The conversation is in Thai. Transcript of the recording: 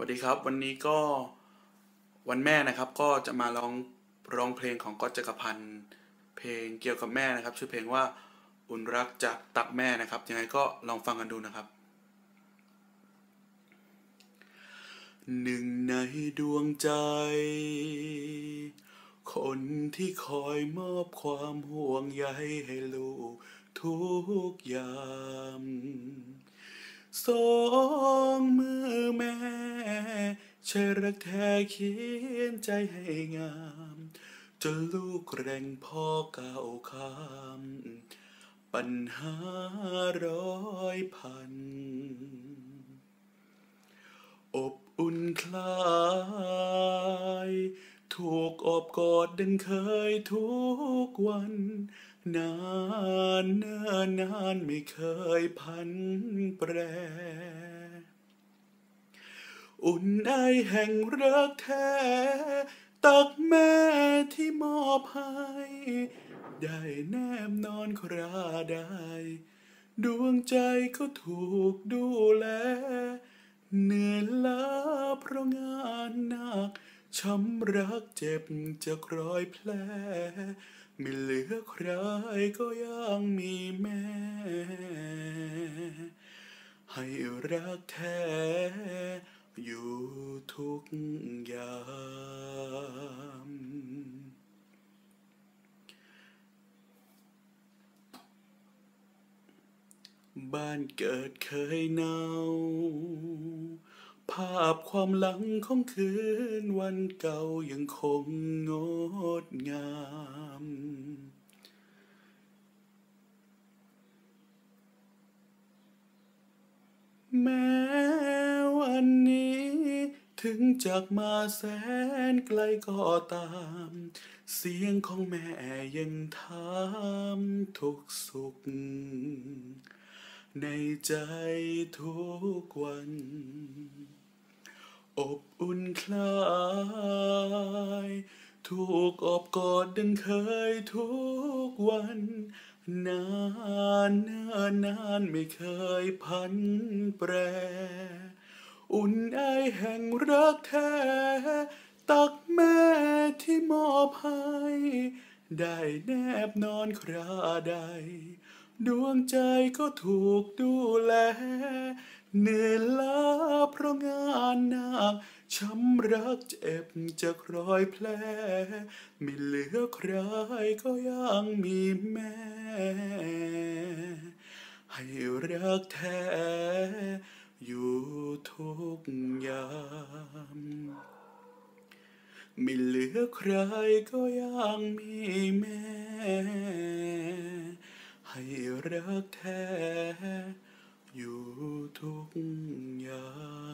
วัสดีครับ วันนี้ก็วันแม่นะครับก็จะมาร้องร้องเพลงของก๊อตจักรพันธ์เพลงเกี่ยวกับแม่นะครับ ชื่อเพลงว่าอุ่นรักจากตักแม่นะครับ ยังไงก็ลองฟังกันดูนะครับ หนึ่งในดวงใจ คนที่คอยมอบความห่วงใยให้ลูกทุกยามสองมือแม่ ใช่รักแท้เขียนใจให้งาม จนลูกแรงพ่อก้าวข้าม ปัญหาร้อยพัน อบอุ่นคลายถูกอบกอดดังเคยทุกวัน นานเนิ่นนานไม่เคยพันแปร อุ่นไอแห่งรักแท้ตักแม่ที่มอบให้ได้แนบนอนคราได้ ดวงใจก็ถูกดูแล เหนื่อยล้าเพราะงานหนัก ช้ำรักเจ็บจากรอยแผล ไม่เหลือใครก็ยังมีแม่ ให้รักแท้ อยู่ทุกยาม บ้านเกิดเคยหนาวภาพความหลังของคืนวันเก่ายังคงงดงาม แม้วันนี้ ถึงจากมาแสนไกลก็ตาม เสียงของแม่ยังถามทุกสุข ในใจทุกวัน อบอุ่นคลายถูกอบกอดดังเคยทุกวัน นานเนิ่นนานไม่เคยพันแปร อุ่นไอแห่งรักแท้ ตักแม่ที่มอบให้ได้แนบนอนคราใด ดวงใจก็ถูกดูแล เหนื่อยล้าเพราะงานหนักช้ำรักเจ็บจากรอยแผลไม่เหลือใครก็ยังมีแม่ ให้รักแท้ ทุกยาม ไม่เหลือใครก็ยังมีแม่ ให้รักแท้อยู่ทุกยาม